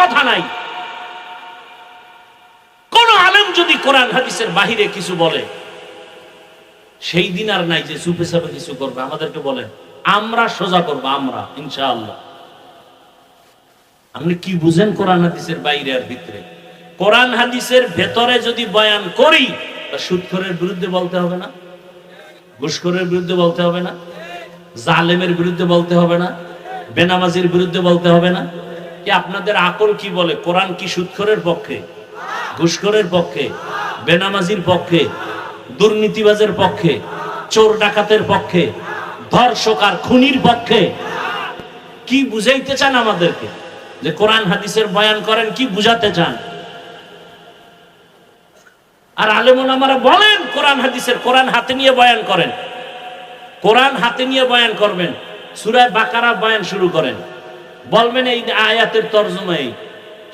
কথা নাই। কোন আলেম যদি কোরআন হাদিসের বাহিরে কিছু বলে, সেই দিন আর নাই যে চুপে চাপে কিছু করবে। আমাদেরকে বলেন আমরা সোজা করব, আমরা, ইনশাআল্লাহ। আপনি কি বুঝেন কোরআন হাদিসের বাইরে আর ভিতরে? কোরআন হাদিসের ভেতরে যদি বয়ান করি সুৎখরের বিরুদ্ধে বলতে হবে না? ঘুষখোরের বিরুদ্ধে বলতে হবে না? জালেমের বিরুদ্ধে বলতে হবে না? বেনামাজির বিরুদ্ধে বলতে হবে না? কি আপনাদের আকল কি বলে? কোরআন কি সুৎখরের পক্ষে? ঘুষখোরের পক্ষে? বেনামাজির পক্ষে? দুর্নীতিবাজের পক্ষে? চোর ডাকাতের পক্ষে? ধর্ষক আর খুনির পক্ষে? কি বুঝাইতে চান আমাদেরকে? যে কোরআন হাদিসের বয়ান করেন, কি বুঝাতে চান? আর আলেমন আমরা বলেন, কোরআন হাদিসের, কোরআন হাতে নিয়ে বয়ান করেন। কোরআন হাতে নিয়ে বয়ান করবেন। সুরায় বাকারা বয়ান শুরু করেন। বলবেন এই আয়াতের তর্জমা এই।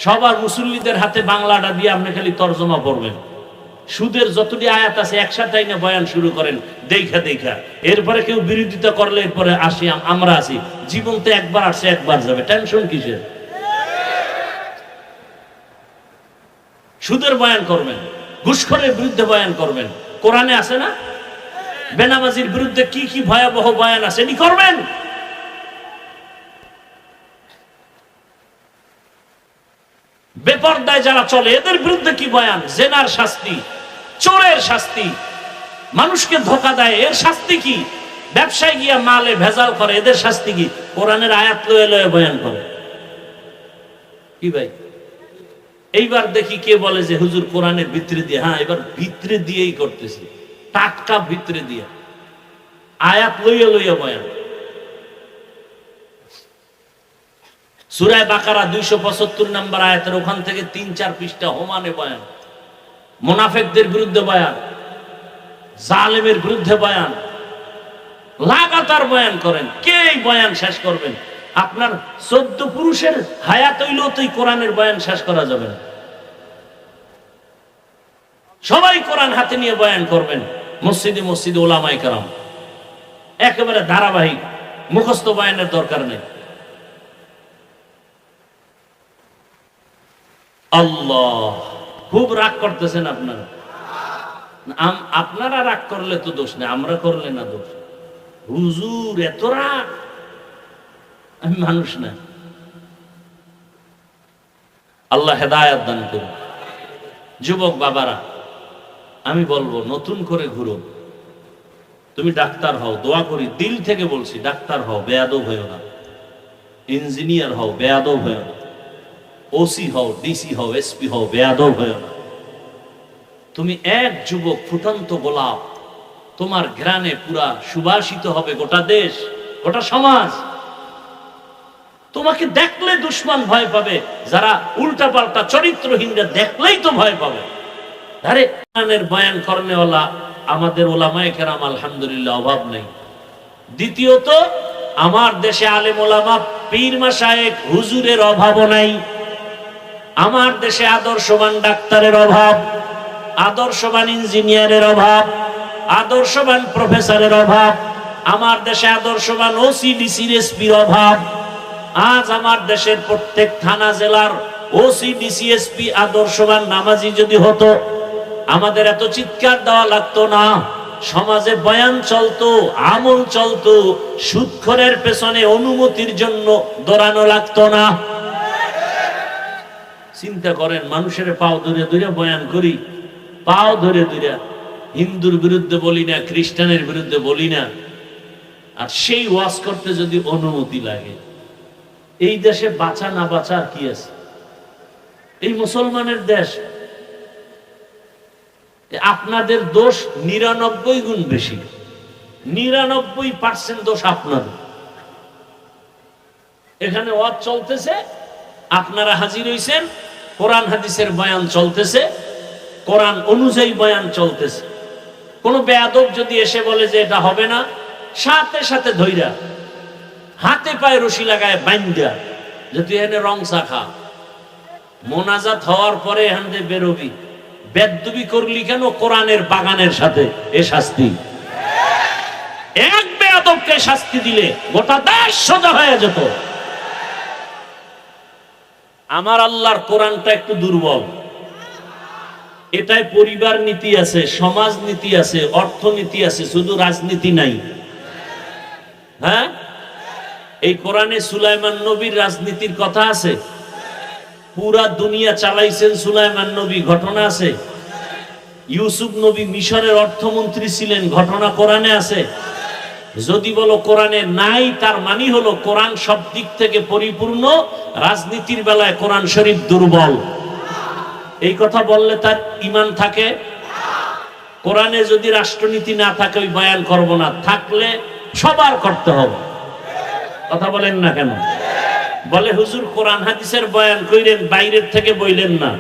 সবার মুসল্লিদের হাতে বাংলাটা দিয়ে আপনি খালি তর্জমা পড়বেন। সুদের যতটি আয়াত আছে একসাথে না বয়ান শুরু করেন, দেখা দেখা। এরপরে কেউ বিরোধিতা করলে এরপরে আসি আমরা আসি। জীবন তো একবার আসে একবার যাবে। টেনশন কিসের? সুদের বয়ান করবেন, ঘুষখোরের বিরুদ্ধে বয়ান করবেন। কোরআনে আছে না? বেনামাজির বিরুদ্ধে কি কি ভয়াবহ বয়ান আছে, এটি করবেন? বেপর্দায় যারা চলে, এদের বিরুদ্ধে কি বয়ান? জেনার শাস্তি, চোরের শাস্তি। মানুষকে ধোকা দেয়, এর শাস্তি কি? ব্যবসায় গিয়া মালে ভেজাল করে, এদের শাস্তি কি? কোরআনের আয়াত লয়ে লয়ে বয়ান করে। কি ভাই? এইবার দেখি কে বলে যে, হুজুর কোরআনের ভিতরে দিয়ে হ্যাঁ এবার ভিতরে দিয়েই করতেছি। টাটকা ভিতরে দিয়ে। আয়াত লইয়া লইয়া বয়ান। সুরায় বাকারা দুইশো পঁচাত্তর নম্বর আয়াতের ওখান থেকে তিন চার পৃষ্ঠা হোমানে বয়ান। মোনাফেকদের বিরুদ্ধে বয়ান, জালেমের বিরুদ্ধে বয়ান, লাগাতার বয়ান করেন। কে বয়ান শেষ করবেন? আপনার চোদ্দ পুরুষের হায়াত হইলেও তো কোরআনের বয়ান শেষ করা যাবে না। সবাই কোরআন হাতে নিয়ে বয়ান করবেন, মসজিদে মসজিদে ওলামাই কারাম। একেবারে ধারাবাহিক, মুখস্থ বয়ানের দরকার নেই। আল্লাহ, খুব রাগ করতেছেন আপনারা। আপনারা রাগ করলে তো দোষ নেই, আমরা করলে না দোষ। হুজুর, এত রাগ। আমি মানুষ না। আল্লাহ হেদায়াত দান করুন। যুবক বাবারা, আমি বলব, নতুন করে ঘুরো। তুমি ডাক্তার হও, দোয়া করি, দিল থেকে বলছি, ডাক্তার হও, বেয়াদব হয়েও না। ইঞ্জিনিয়ার হও, বেয়াদব হয়েও না। ওসি হও ডিসি হও এসপি হও, বেয়াদব হয়েও না। তুমি এক যুবক ফুটন্ত গোলাপ, তোমার ঘ্রাণে পুরা সুবাসিত হবে গোটা দেশ, গোটা সমাজ। তোমাকে দেখলে দুশ্মন ভয় পাবে, যারা উল্টা পাল্টা চরিত্রহীনরা দেখলেই তো ভয় পাবে। আরে, কোরআনের বয়ান করনেওয়ালা, আমাদের ওলামায়ে কেরাম আলহামদুলিল্লাহ অভাব নেই। দ্বিতীয়ত, আমার দেশে আলেম ওলামা পীর মাসায়েক হুজুরের অভাবও নাই। আমার দেশে আদর্শবান ডাক্তারের অভাব, আদর্শবান ইঞ্জিনিয়ারের অভাব, আদর্শবান প্রফেসরের অভাব, আমার দেশে আদর্শবান ওসি ডিসির এসপির অভাব, আজ আমার দেশের প্রত্যেক থানা জেলার ওসি ডিসি এসপি আদর্শবান নামাজি যদি হতো, আমাদের এত চিৎকার দেওয়া লাগতো না। সমাজে বয়ান চলতো, আমল চলতো, সুৎখরের পেছনে অনুমতির জন্য দৌড়ানো লাগতো না। চিন্তা করেন, মানুষের পাও ধরে ধরে বয়ান করি, পাও ধরে ধরে হিন্দুর বিরুদ্ধে বলি না, খ্রিস্টানের বিরুদ্ধে বলি না। আর সেই ওয়াজ করতে যদি অনুমতি লাগে, এই দেশে বাঁচা না বাঁচা কি আছে? এই মুসলমানের দেশ আপনাদের দোষ নিরানব্বই গুণ বেশি। নিরানব্বই পার্সেন্ট দোষ আপনাদের। এখানে ওয়াজ চলতেছে, আপনারা হাজির হইছেন কোরআন হাদিসের বয়ান চলতেছে, কোরআন অনুযায়ী বয়ান চলতেছে। কোন বেয়াদব যদি এসে বলে যে এটা হবে না, সাথে সাথে ধৈরা হাতে পায়ে রশি লাগায় বাইন্দা যে তুই এখানে রং শাখা। মোনাজাত হওয়ার পরে এখান থেকে বেরোবি। বেদবি করলি কেন? কোরআনের বাগানের সাথে এ শাস্তি। এক বেয়াদবকে শাস্তি দিলে গোটা দেশ সোজা হয়ে যেত। আমার আল্লাহর কোরআনটা একটু দুর্বল। এটাই পরিবার নীতি আছে, সমাজ নীতি আছে, অর্থনীতি আছে, শুধু রাজনীতি নাই। হ্যাঁ? এই কোরআনে সুলাইমান নবীর রাজনীতির কথা আছে? পুরা দুনিয়া চালাইছেন সুলাইমান নবী, ঘটনা আছে? ইউসুফ নবী মিশরের অর্থমন্ত্রী ছিলেন, ঘটনা কোরআনে আছে? যদি বলো কোরআনে নাই, তার মানি হলো কোরআন সব দিক থেকে পরিপূর্ণ, রাজনীতির বেলায় কোরআন শরীফ দুর্বল। এই কথা বললে তার ইমান থাকে। কোরআনে যদি রাষ্ট্রনীতি না থাকে, ওই বয়ান করব না। থাকলে সবার করতে হবে। কথা বলেন না কেন? বলে, হুজুর, কোরআন হাদিসের বয়ান কইলেন বাইরের থেকে বইলেন না।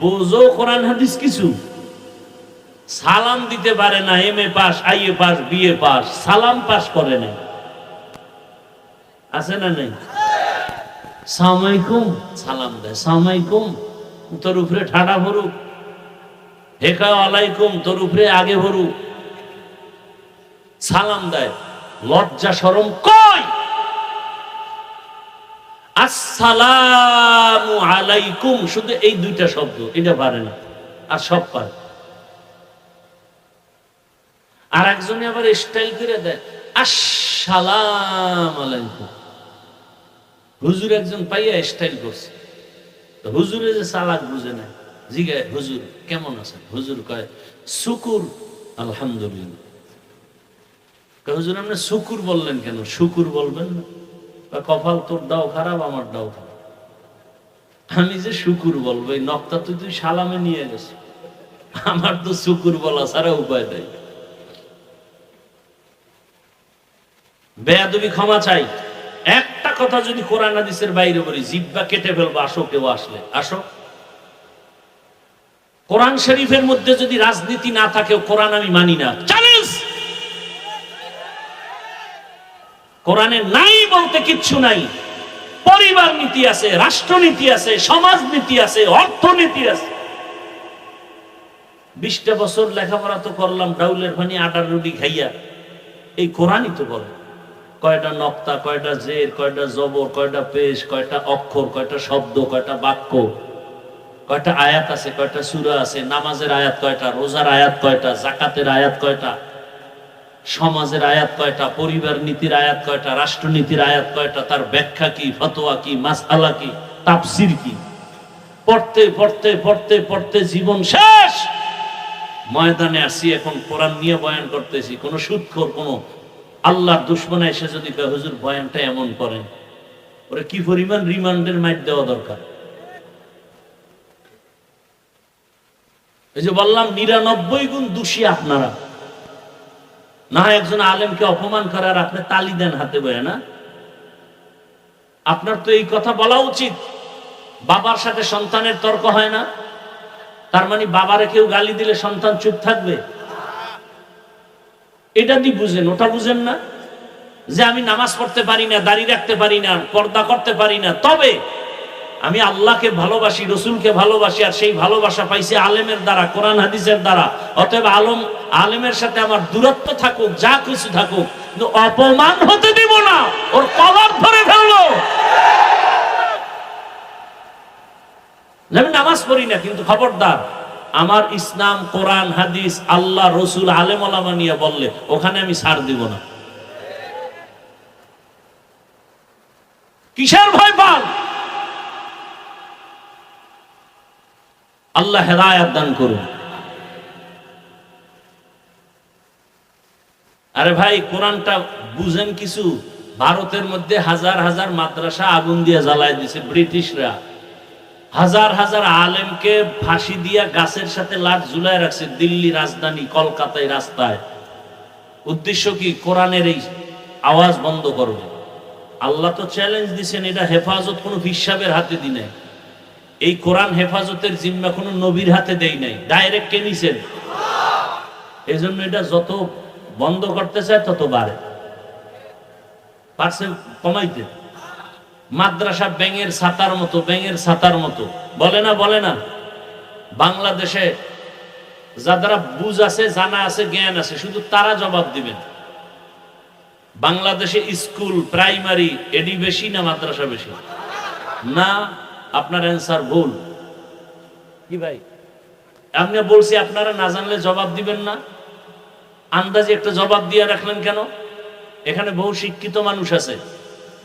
বোঝো কোরআন হাদিস কিছু। সালাম দিতে পারে না, M A pass, I A pass BA pass, সালাম পাস করে না আছে না নেই? সালামাইকুম সালাম দেয় সালামাইকুম তোর উপরে ঠাডা ভরুক হেকা আলাইকুম, তোর উপরে আগে ভরুক। সালাম দেয়, লজ্জা সরম কই? আসসালামু আলাইকুম, শুধু এই দুইটা শব্দ, এটা পারে না, আর সব পারে। আর একজনে আবার স্টাইল করে দেয়, আসসালাম আলাইকুম। হুজুর একজন পাইয়া স্টাইল করছে। হুজুরে যে সালাক বুঝে না জিগায়, হুজুর, কেমন আছেন? হুজুর কয়, শুকুর, আলহামদুলিল্লাহ। হুজুর, আপনি শুকুর বললেন কেন? শুকুর বলবেন না। কপাল তোর দাও খারাপ, আমার দাও খারাপ। আমি যে শুকুর বলব, এই নকটা তুই তুই সালামে নিয়ে গেছ আমার তো শুকুর বলা ছাড়া উপায় নেই। বেয়াদবি ক্ষমা চাই। একটা কথা যদি কোরআন হাদিসের বাইরে বলি জিব্বা কেটে ফেলব, আসো কেউ আসলে। আসো। কোরআন শরীফের মধ্যে যদি রাজনীতি না থাকে কোরআন আমি মানি না। চ্যালেঞ্জ কোরআনে নাই বলতে কিচ্ছু নাই। পরিবার নীতি আছে, রাষ্ট্রনীতি আছে সমাজ নীতি আছে, অর্থনীতি আছে। বিশটা বছর লেখাপড়া তো করলাম, ডাউলের পানি, আটার রুটি খাইয়া। এই কোরআনই তো বলে। কয়টা নক্তা, কয়টা জের, কয়টা জবর, কয়টা পেশ, কয়টা অক্ষর, কয়টা শব্দ, কয়টা বাক্য, কয়টা আয়াত আছে, কয়টা সুরা আছে, নামাজের আয়াত কয়টা, রোজার আয়াত কয়টা জাকাতের আয়াত কয়টা, সমাজের আয়াত কয়টা, পরিবার নীতির আয়াত কয়টা, রাষ্ট্রনীতির আয়াত কয়টা, তার ব্যাখ্যা কি, ফতোয়া কি, মাসআলা কি তাপসির কি? পড়তে পড়তে পড়তে পড়তে জীবন শেষ! ময়দানে আসি, এখন কোরআন নিয়ে বয়ান করতেছি, কোনো সুৎখর, কোন আল্লাহর দুশ্মনে এসে যদি কয়, হুজুর বয়ানটা এমন করেন। ওরে কি পরিমাণ রিমান্ডের মাইট দেওয়া দরকার? এই যে বললাম নিরানব্বই গুণ দোষী আপনারা। না একজন আলেমকে অপমান করার আপনি তালি দেন হাতে বয়ে না? আপনার তো এই কথা বলা উচিত। বাবার সাথে সন্তানের তর্ক হয় না। তার মানে বাবারে কেউ গালি দিলে সন্তান চুপ থাকবে? এটা দি বুঝেন? ওটা বুঝেন না? যে আমি নামাজ পড়তে পারি না, দাড়ি রাখতে পারি না, পর্দা করতে পারি না। তবে আমি আল্লাহকে ভালোবাসি, রসুলকে ভালোবাসি, আর সেই ভালোবাসা পাইছি আলেমের দ্বারা, কোরআন হাদিসের দ্বারা। অতএব আলম, আলেমের সাথে আমার দূরত্ব থাকুক, যা কিছু থাকুক, কিন্তু অপমান হতে দিব না। ওর কলার ধরে ফেলল আমি নামাজ পড়ি না, কিন্তু খবরদার আমার ইসলাম, কোরআন, হাদিস, আল্লাহ, রসুল আলেম নিয়ে বললে, ওখানে আমি ছাড় দিব না। কিসের ভয় পান আল্লাহ হেদায়াত দান করুন। আরে ভাই, কোরআনটা বুঝেন কিছু? ভারতের মধ্যে হাজার হাজার মাদ্রাসা আগুন দিয়ে জ্বালায় দিছে, ব্রিটিশরা। হাজার হাজার আলেমকে ফাঁসি দিয়া গাছের সাথে লাট ঝুলায় রাখছে দিল্লি রাজধানী কলকাতায় রাস্তায়। উদ্দেশ্য কি? কোরআনের এই আওয়াজ বন্ধ করবে আল্লাহ তো চ্যালেঞ্জ দিছেন, এটা হেফাজত কোনো হিসাবের হাতে দি নাই। এই কোরআন হেফাজতের জিম্মা কোনো নবীর হাতে দেই নাই ডাইরেক্ট কে নিছেন? এই জন্য এটা যত বন্ধ করতে চায় তত বাড়ে। পারছে কমাইতে? মাদ্রাসা ব্যাঙের ছাতার মতো, ব্যাঙের ছাতার মতো। বলে না বলে না। বাংলাদেশে যারা বুঝ আছে, জানা আছে, জ্ঞান আছে, শুধু তারা জবাব দিবেন। বাংলাদেশে স্কুল, প্রাইমারি, এডি বেশি না মাদ্রাসা বেশি? না, আপনার অ্যান্সার ভুল। কি ভাই? আমি বলছি, আপনারা না জানলে জবাব দিবেন না? আন্দাজে একটা জবাব দিয়ে রাখলেন কেন? এখানে বহু শিক্ষিত মানুষ আছে।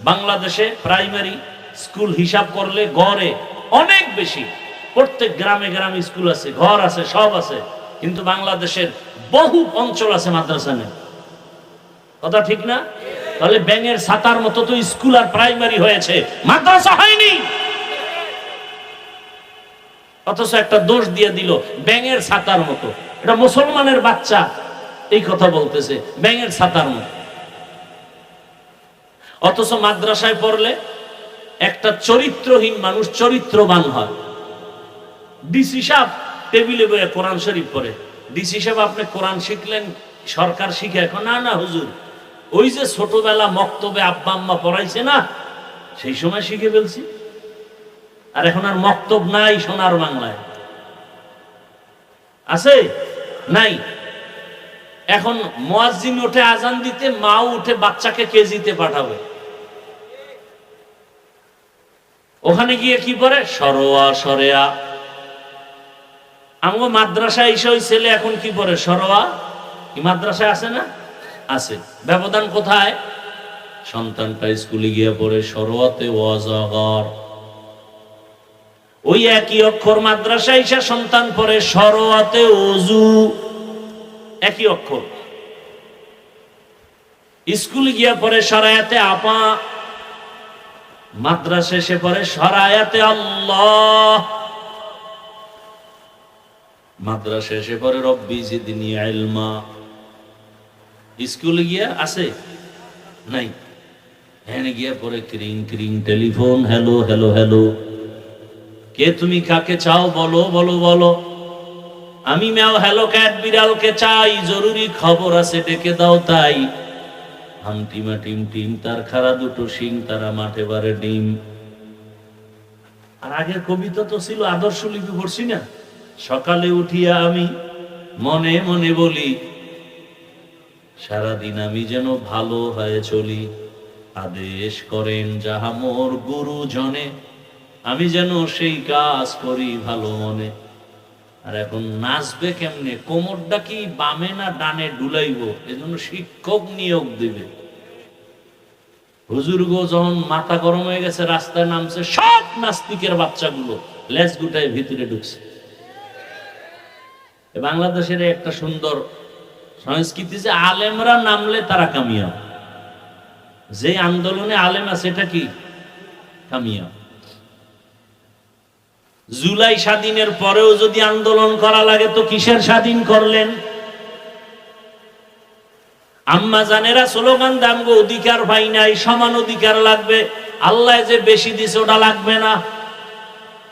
বাংলাদেশে প্রাইমারি স্কুল হিসাব করলে গড়ে অনেক বেশি। প্রত্যেক গ্রামে গ্রামে স্কুল আছে, ঘর আছে, সব আছে। কিন্তু বাংলাদেশের বহু অঞ্চল আছে মাদ্রাসা নেই। কথা ঠিক না? তাহলে ব্যাঙের ছাতার মতো তো স্কুল আর প্রাইমারি হয়েছে। মাদ্রাসা হয়নি। অথচ একটা দোষ দিয়ে দিল ব্যাঙের ছাতার মতো। এটা মুসলমানের বাচ্চা এই কথা বলতেছে, ব্যাঙের ছাতার মতো। অথচ মাদ্রাসায় পড়লে একটা চরিত্রহীন মানুষ চরিত্রবান হয়। ডিসি সাহেব টেবিলে বয়ে কোরআন শরীফ পড়ে। ডিসি সাহেব, আপনি কোরআন শিখলেন, সরকার শিখে এখন? না না, হুজুর। ওই যে ছোটবেলা মক্তবে আব্বা আম্মা পড়াইছে না, সেই সময় শিখে ফেলছি। আর এখন আর মক্তব নাই সোনার বাংলায়। আছে? নাই? এখন মোয়াজ্জিন উঠে আজান দিতে, মাও উঠে বাচ্চাকে কেজিতে পাঠাবে। ওখানে গিয়ে কি করে সরোয়া, সরেয়া। আমগো মাদ্রাসা এসে ওই ছেলে এখন কি পড়ে? সরোয়া? কি মাদ্রাসায় আছে না? আছে। ব্যবধান কোথায়? সন্তানটা স্কুলে গিয়ে পড়ে, সরোয়াতে ওয়াজাগর। ওই একই অক্ষর মাদ্রাসা এসে সন্তান পড়ে, সরোয়াতে ওজু একই অক্ষর। স্কুল গিয়া পরে সরায়াতে আপা, মাদ্রাসা এসে পরে সরায়াতে আল্লাহ। মাদ্রাসা এসে পরে রব্বি জিদিনি ইলমা। স্কুলে গিয়া আছে? নাই। হ্যাঁ গিয়া পরে ক্রিং ক্রিং, টেলিফোন, হ্যালো হ্যালো হ্যালো। কে তুমি কাকে চাও বলো বলো বলো। আমি ম্যাও হ্যালো ক্যাট বিড়ালকে চাই, জরুরি খবর আছে, ডেকে দাও তাই। হামটিমা টিম টিম তার খারা দুটো শিং, তারা মাঠে বারে ডিম। আর আগের কবিতা তো ছিল আদর্শ লিপি পড়ছি না। সকালে উঠিয়া আমি মনে মনে বলি, সারাদিন আমি যেন ভালো হয়ে চলি। আদেশ করেন যাহা মোর গুরুজনে, আমি যেন সেই কাজ করি ভালো মনে। আর এখন নাচবে কেমনে? কোমরটা কি বামে না ডানে ডুলাইব? এজন্য শিক্ষক নিয়োগ দিবে। হুজুর গো, যখন মাথা গরম হয়ে গেছে, রাস্তায় নামছে, সব নাস্তিকের বাচ্চাগুলো লেজ গুটায় ভিতরে ঢুকছে। বাংলাদেশের একটা সুন্দর সংস্কৃতি যে আলেমরা নামলে তারা কামিয়াব। যে আন্দোলনে আলেম এটা কি? কামিয়াব। জুলাই স্বাধীনের পরেও যদি আন্দোলন করা লাগে তো কিসের স্বাধীন করলেন? আম্মা জানেরা স্লোগান, দামগো অধিকার ভাই নাই, সমান অধিকার লাগবে। আল্লাহ যে বেশি দিছে ওটা লাগবে না।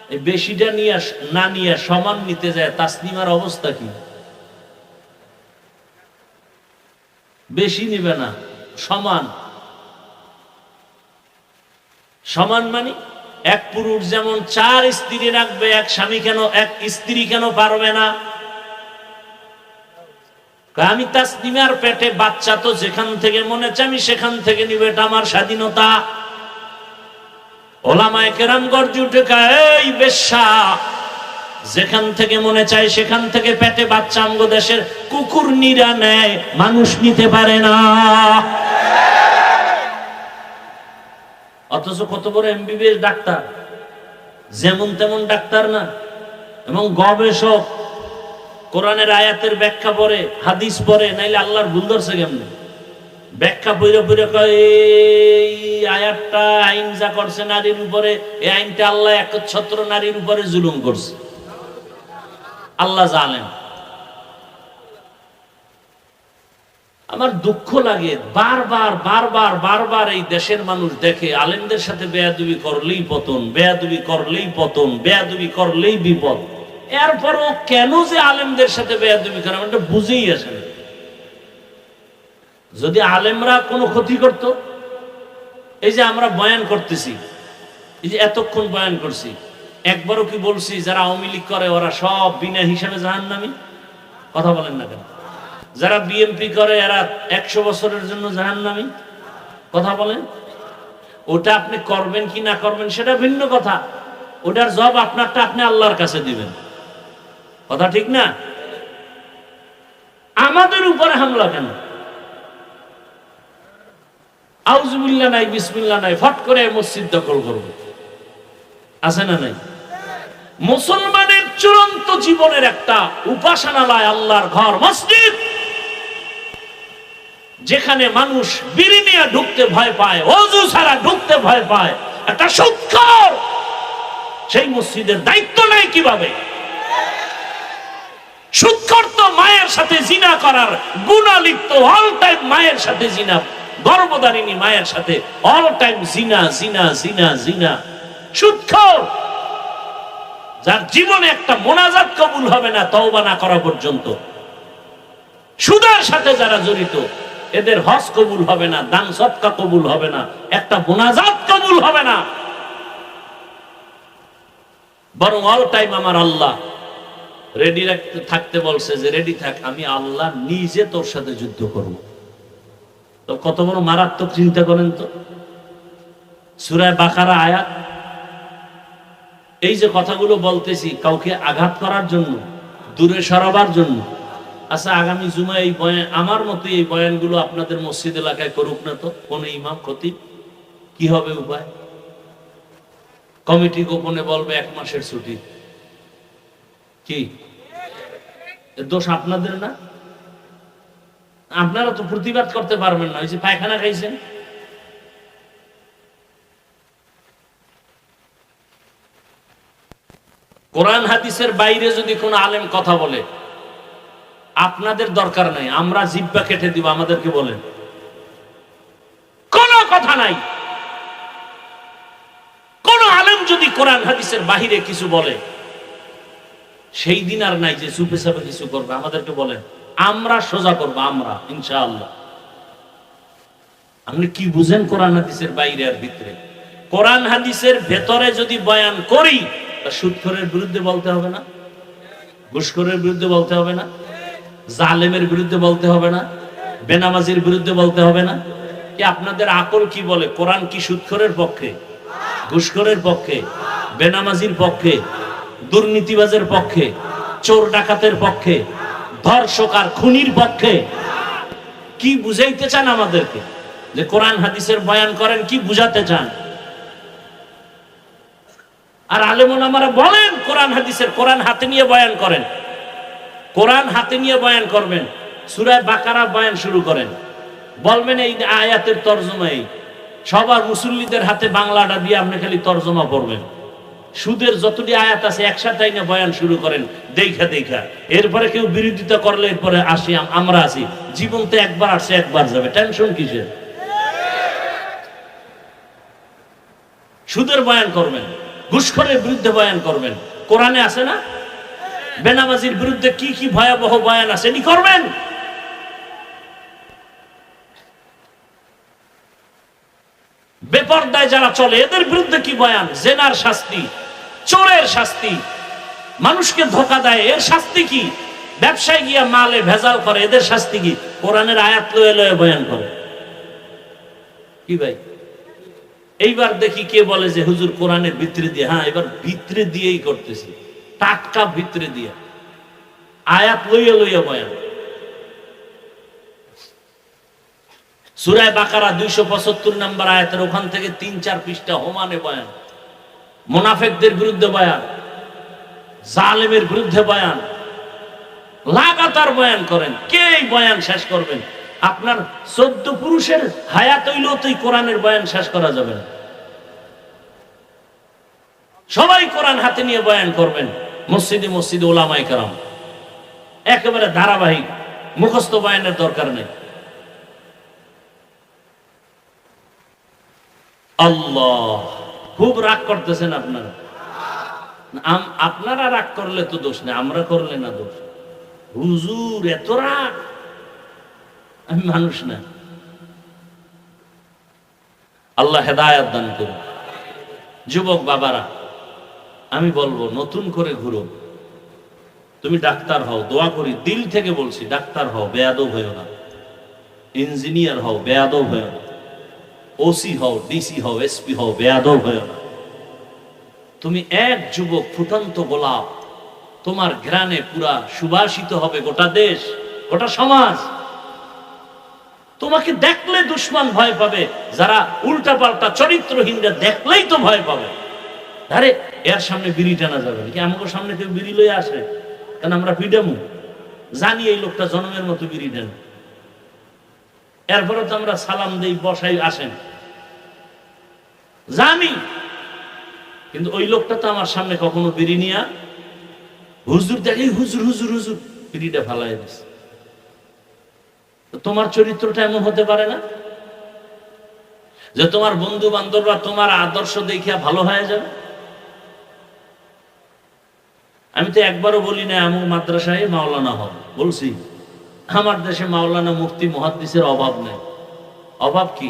এই বেশিটা নিয়ে না নিয়ে সমান নিতে যায়। তাসনিমার অবস্থা কি? বেশি নিবে না, সমান। সমান মানে? এক পুরুষ যেমন চার স্ত্রী রাখবে, এক স্বামী কেন, এক স্ত্রী কেন পারবে না? আমি তাসনিমার পেটে বাচ্চা তো যেখান থেকে মনে চাই আমি সেখান থেকে নিবে, এটা আমার স্বাধীনতা। ওলামায় কেরাম গর্জে উঠে এই বেশ্যা, যেখান থেকে মনে চায় সেখান থেকে পেটে বাচ্চা আমগো দেশের কুকুর নিরা নেয়, মানুষ নিতে পারে না। অথচ কত বড় এমবিবিএস ডাক্তার? যেমন তেমন ডাক্তার না। এবং গবেষক, কোরআনের আয়াতের ব্যাখ্যা পড়ে, হাদিস পড়ে, নাইলে আল্লাহর ভুল ধরছে কেমনে? ব্যাখ্যা পইরে কয়, এই আয়াতটা আইন যা করছে নারীর উপরে, এই আইনটা আল্লাহ একচ্ছত্র নারীর উপরে জুলুম করছে। আল্লাহ জানেন। আমার দুঃখ লাগে, বারবার বারবার বারবার এই দেশের মানুষ দেখে, আলেমদের সাথে বেয়াদুবি করলেই পতন, বেয়াদুবি করলেই পতন, বেয়াদুবি করলেই বিপদ। এরপরও কেন যে আলেমদের সাথে বেয়াদুবি করে আমার বুঝেই আসে। যদি আলেমরা কোনো ক্ষতি করত, এই যে আমরা বয়ান করতেছি, এই যে এতক্ষণ বয়ান করছি, একবারও কি বলছি, যারা আওয়ামী লীগ করে, ওরা সব বিনা হিসাবে জাহান্নামী? কথা বলেন না কেন? যারা বিএমপি করে, এরা একশো বছরের জন্য জাহান্নামী। কথা বলেন? ওটা আপনি করবেন কি না করবেন, সেটা ভিন্ন কথা। ওটার জব আপনারটা আপনি আল্লাহর কাছে দিবেন। কথা ঠিক না? আমাদের উপরে হামলা কেন? আউজুবিল্লা নাই বিসমিল্লা নাই, ফট করে মসজিদ দখল করব। আছে না নাই? মুসলমানের চূড়ান্ত জীবনের একটা উপাসনালয়, আল্লাহর ঘর, মসজিদ। যেখানে মানুষ বিড়ি নিয়ে ঢুকতে ভয় পায়, অজু ছাড়া ঢুকতে ভয় পায়, একটা সুৎখর। সেই মসজিদের দায়িত্ব নেয় কীভাবে? সুৎখর তো মায়ের সাথে জিনা করার গুণা লিপ্ত অল টাইম মায়ের সাথে জিনা মায়ের সাথে অল টাইম জিনা জিনা জিনা জিনা। যার জীবনে একটা মোনাজাত কবুল হবে না, তওবা না করা পর্যন্ত। সুদের সাথে যারা জড়িত এদের হজ কবুল হবে না, দান সৎকা কবুল হবে না, একটা মোনাজাত কবুল হবে না। বরং অল টাইম আমার আল্লাহ রেডি রাখতে, থাকতে বলছে যে রেডি থাক, আমি আল্লাহ নিজে তোর সাথে যুদ্ধ করব। তো কত বড় মারাত্মক চিন্তা করেন তো। সুরায় বাকারা আয়াত। এই যে কথাগুলো বলতেছি, কাউকে আঘাত করার জন্য, দূরে সরাবার জন্য আচ্ছা আগামী জুমা এই বয়ান, আমার মতো এই বয়ানগুলো আপনাদের মসজিদ এলাকায় করুক না তো, কোন ইমাম খতিব? কি হবে উপায়? কমিটি গোপনে বলবে এক মাসের ছুটি। কি? দোষ আপনাদের না? আপনারা তো প্রতিবাদ করতে পারবেন না, ওই যে পায়খানা খাইছেন। কোরআন হাদিসের বাইরে যদি কোনো আলেম কথা বলে আপনাদের দরকার নাই, আমরা জিব্বা কেটে দিব, আমাদেরকে বলেন। কোনো কথা নাই। কোন আলেম যদি কোরআন হাদিসের বাহিরে কিছু বলে, সেই দিন আর নাই যে চুপে চাপে কিছু করবে, আমাদেরকে বলেন, আমরা সোজা করব, আমরা, ইনশাআল্লাহ। আপনি কি বুঝেন কোরআন হাদিসের বাইরে আর ভিতরে? কোরআন হাদিসের ভেতরে যদি বয়ান করি, তা সুৎখরের বিরুদ্ধে বলতে হবে না? ঘুষখোরের বিরুদ্ধে বলতে হবে না? জালেমের বিরুদ্ধে বলতে হবে না, বেনামাজির বিরুদ্ধে বলতে হবে না। কি আপনাদের আকল কি বলে? কোরআন কি সুৎখরের পক্ষে? ঘুষখোরের পক্ষে? বেনামাজির পক্ষে? দুর্নীতিবাজের পক্ষে? চোর ডাকাতের পক্ষে? ধর্ষক আর খুনির পক্ষে? কি বুঝাইতে চান আমাদেরকে? যে কোরআন হাদিসের বয়ান করেন, কি বুঝাতে চান? আর আলেমন আমরা বলেন, কোরআন হাদিসের কোরআন হাতে নিয়ে বয়ান করেন। কোরআন হাতে নিয়ে বয়ান করবেন, সুরায় বাকারা বয়ান শুরু করেন। বলবেন, এই আয়াতের তর্জমা এই। সবার মুসল্লিদের হাতে বাংলাটা দিয়ে আপনি খালি তর্জমা পড়বেন। সুদের যতটি আয়াত আছে একসাথে আইনে বয়ান শুরু করেন, দেখা দেখা। এরপরে কেউ বিরোধিতা করলে এরপরে আসি আমরা আসি। জীবন তো একবার আসছে, একবার যাবে। টেনশন কিসের? সুদের বয়ান করবেন, ঘুষখোরের বিরুদ্ধে বয়ান করবেন। কোরআনে আছে না? বেনামাজির বিরুদ্ধে কি কি ভয়াবহ বয়ান আছে, এটি করবেন? বেপর্দায় যারা চলে, এদের বিরুদ্ধে কি বয়ান? জেনার শাস্তি, চোরের শাস্তি, মানুষকে ধোকা দেয়, এর শাস্তি কি? ব্যবসায় গিয়া মালে ভেজাল করে, এদের শাস্তি কি? কোরআনের আয়াত লয়ে লয়ে বয়ান করে। কি ভাই? এইবার দেখি কে বলে যে, হুজুর কোরআনের ভিতরে দিয়ে হ্যাঁ এবার ভিতরে দিয়েই করতেছি। টাটকা ভিতরে দিয়ে। আয়াত লইয়া লইয়া বয়ান। সুরায় বাকারা দুইশো পঁচাত্তর নাম্বার আয়াতের ওখান থেকে তিন চার পৃষ্ঠা হোমানে বয়ান। মোনাফেকদের বিরুদ্ধে বয়ান। জালেমের বিরুদ্ধে বয়ান। লাগাতার বয়ান করেন। কে বয়ান শেষ করবেন? আপনার চোদ্দ পুরুষের হায়াত হইলেও তো কোরআনের বয়ান শেষ করা যাবে না। সবাই কোরআন হাতে নিয়ে বয়ান করবেন। মসজিদে মসজিদে ওলামাই কারাম। একেবারে ধারাবাহিক, মুখস্থ বায়নের দরকার নেই। আল্লাহ, খুব রাগ করতেছেন আপনারা। আপনারা রাগ করলে তো দোষ নেই, আমরা করলে না দোষ। হুজুর, এত রাগ। আমি মানুষ না। আল্লাহ হেদায়াত দান করুন। যুবক বাবারা আমি বলব, নতুন করে ঘুরো। তুমি ডাক্তার হও, দোয়া করি, দিল থেকে বলছি, ডাক্তার হও, বেয়াদব হয়েও না। ইঞ্জিনিয়ার হও, বেয়াদব হয়েও না। ওসি হও ডিসি হও এসপি হও, বেয়াদব হয়েও না। তুমি এক যুবক ফুটন্ত গোলাপ, তোমার ঘ্রাণে পুরা সুবাসিত হবে গোটা দেশ, গোটা সমাজ। তোমাকে দেখলে দুশ্মন ভয় পাবে, যারা উল্টা পাল্টা চরিত্রহীনরা দেখলেই তো ভয় পাবে। আরে, এর সামনে বিড়ি টানা যাবে কি আমাকে সামনে কেউ বিড়ি লয়ে আসে? কারণ আমরা পিডামু জানি এই লোকটা জনমের মতো বিড়ি দেন। এরপরে তো আমরা সালাম দেই, বসাই, আসেন। জানি। কিন্তু ওই লোকটা তো আমার সামনে কখনো বিড়ি নিয়া হুজুর দেখে হুজুর হুজুর হুজুর, বিড়িটা ফালাই দিছে তোমার চরিত্রটা এমন হতে পারে না? যে তোমার বন্ধু বান্ধবরা তোমার আদর্শ দেখিয়া ভালো হয়ে যাবে? আমি তো একবারও বলি না এমন মাদ্রাসায় মাওলানা হব বলছি, আমার দেশে মাওলানা মুফতি মহাদ্দিসের অভাব নেই। অভাব কি?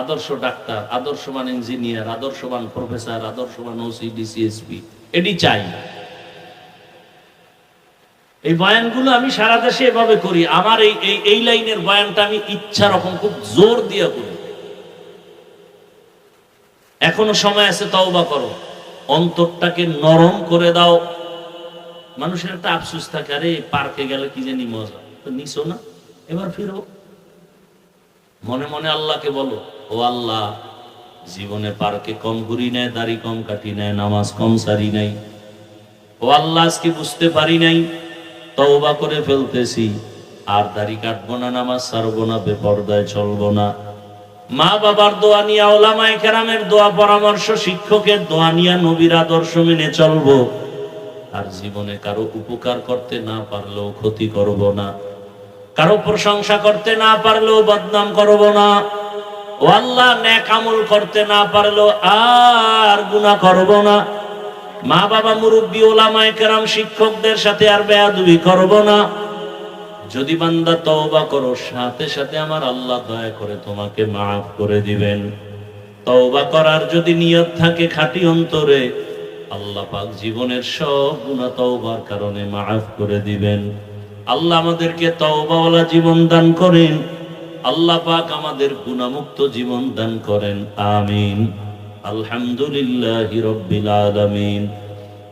আদর্শ ডাক্তার, আদর্শবান ইঞ্জিনিয়ার, আদর্শবান প্রফেসর, আদর্শবান ওসি, ডিসিএসপি, এটি চাই। এই বয়ানগুলো আমি সারা দেশে এভাবে করি। আমার এই এই লাইনের বয়ানটা আমি ইচ্ছা রকম খুব জোর দিয়ে করি। এখনও সময় আছে, তওবা করো। অন্তরটাকে নরম করে দাও। মানুষের একটা আফসোস থাকে, আরে পার্কে গেলে কি জানি মজা। নিছো না? এবার ফিরো। মনে মনে আল্লাহকে বলো, ও আল্লাহ, জীবনে পার্কে কম ঘুরি নেয় দাড়ি কম কাটি নেয় নামাজ কম সারি নাই। ও আল্লাহ, আজকে বুঝতে পারি নাই, তওবা করে ফেলতেছি। আর দাড়ি কাটবো না, নামাজ সারবো না, বেপর্দায় চলবো না। মা বাবার দোয়া নিয়া ওলামায়ে কেরামের দোয়া পরামর্শ, শিক্ষকের দোয়া নিয়া নবীর আদর্শ মেনে চলবো। আর জীবনে কারও উপকার করতে না পারলেও ক্ষতি করব না। কারও প্রশংসা করতে না পারলেও বদনাম করব না। ও আল্লাহ ন্যাক আমল করতে না পারলেও আর গুনাহ করব না। মা বাবা মুরব্বী, ওলামায়ে কেরাম, শিক্ষকদের সাথে আর বেয়াদবি করব না। যদি বান্দা তওবা করো, সাথে সাথে আমার আল্লাহ দয়া করে তোমাকে মাফ করে দিবেন। তওবা করার যদি নিয়ত থাকে খাঁটি অন্তরে আল্লাহ পাক জীবনের সব গুনাহ তওবার কারণে মাফ করে দিবেন আল্লাহ আমাদেরকে তওবাওয়ালা জীবন দান করেন আল্লাহ পাক আমাদের গুনাহমুক্ত জীবন দান করেন আমিন আলহামদুলিল্লাহি রাব্বিল আলামিন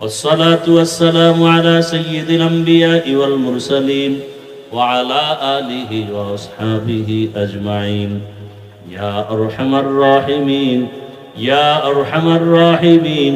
والصلاة والسلام على سيد الأنبياء والمرسلين وعلى آله وأصحابه أجمعين يا أرحم الراحمين يا أرحم الراحمين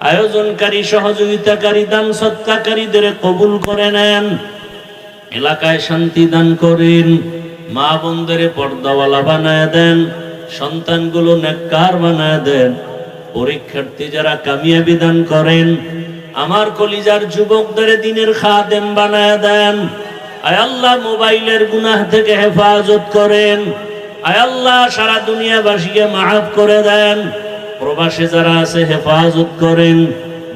আয়োজনকারী, সহযোগিতাকারী, দান সৎকারীদের কবুল করে নেন। এলাকায় শান্তি দান করেন। মা বোনদের পর্দাওয়ালা বানায় দেন। সন্তানগুলো নেককার বানায় দেন। পরীক্ষার্থী যারা কামিয়াবি দান করেন, আমার কলিজার যুবকদের দিনের খাদেম বানায় দেন। আয় আল্লাহ মোবাইলের গুনাহ থেকে হেফাজত করেন। আয় আল্লাহ সারা দুনিয়াবাসীকে মাফ করে দেন। প্রবাসে যারা আছে, হেফাজত করেন,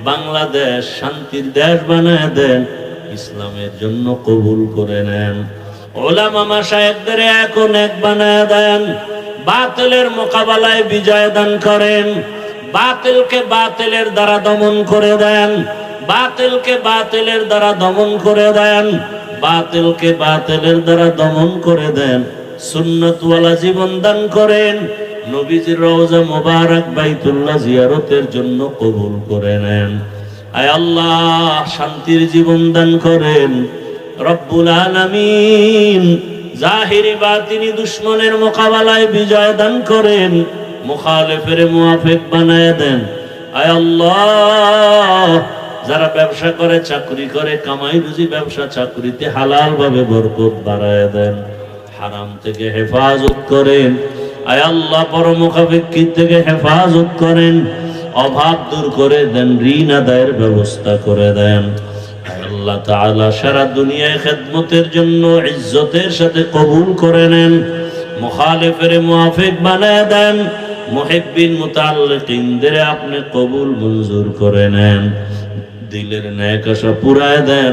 বাংলাদেশ শান্তির দেশ বানায় দেন, ইসলামের জন্য কবুল করে নেন। ওলামা মাসায়েকদের এখন এক বানায় দেন, বাতিলের মোকাবেলায় বিজয় দান করেন, বাতিলকে বাতিলের দ্বারা দমন করে দেন, বাতিলকে বাতিলের দ্বারা দমন করে দেন, বাতিলকে বাতিলের দ্বারা দমন করে দেন, সুন্নতওয়ালা জীবন দান করেন নবীজির রওজা মোবারক বাইতুল্লাহ জিয়ারতের জন্য কবুল করে নেন। আয় আল্লাহ, শান্তির জীবন দান করেন। রব্বুল আলামিন জাহিরি বাতিনি দুশ্মনের মোকাবেলায় বিজয় দান করেন। মুখালেফের মুআফিক বানায় দেন। আয় আল্লাহ, যারা ব্যবসা করে, চাকরি করে, কামাই রুজি ব্যবসা চাকরিতে হালাল ভাবে বরকত বাড়ায় দেন। হারাম থেকে হেফাজত করেন। আয় আল্লাহ পরমুখাপেক্ষিত থেকে হেফাজত করেন। অভাব দূর করে দেন, ঋণ আদায়ের ব্যবস্থা করে দেন। আল্লাহ তাআলা সারা দুনিয়ায় খেদমতের জন্য, ইজ্জতের সাথে কবুল করে নেন। মুখালেফের মুআফিক বানায় দেন। মুহিব্বিন মুতাআল্লিকিনদের আপনি কবুল মঞ্জুর করে নেন। দিলের ন্যাক আশা পুরায় দেন।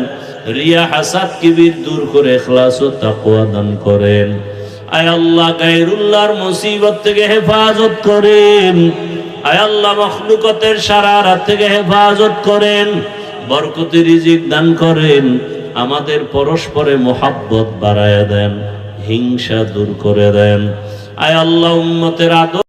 রিয়া হাসাদ কিবির দূর করে এখলাস ও তাকওয়া দান করেন। আয় আল্লাহ গায়রুল্লাহর মুসিবত থেকে হেফাজত করেন। আয় আল্লাহ মখলুকতের সারা রাত থেকে হেফাজত করেন। বরকতি রিজিক দান করেন। আমাদের পরস্পরে মোহাব্বত বাড়ায় দেন, হিংসা দূর করে দেন। আয় আল্লাহ উম্মতের আদর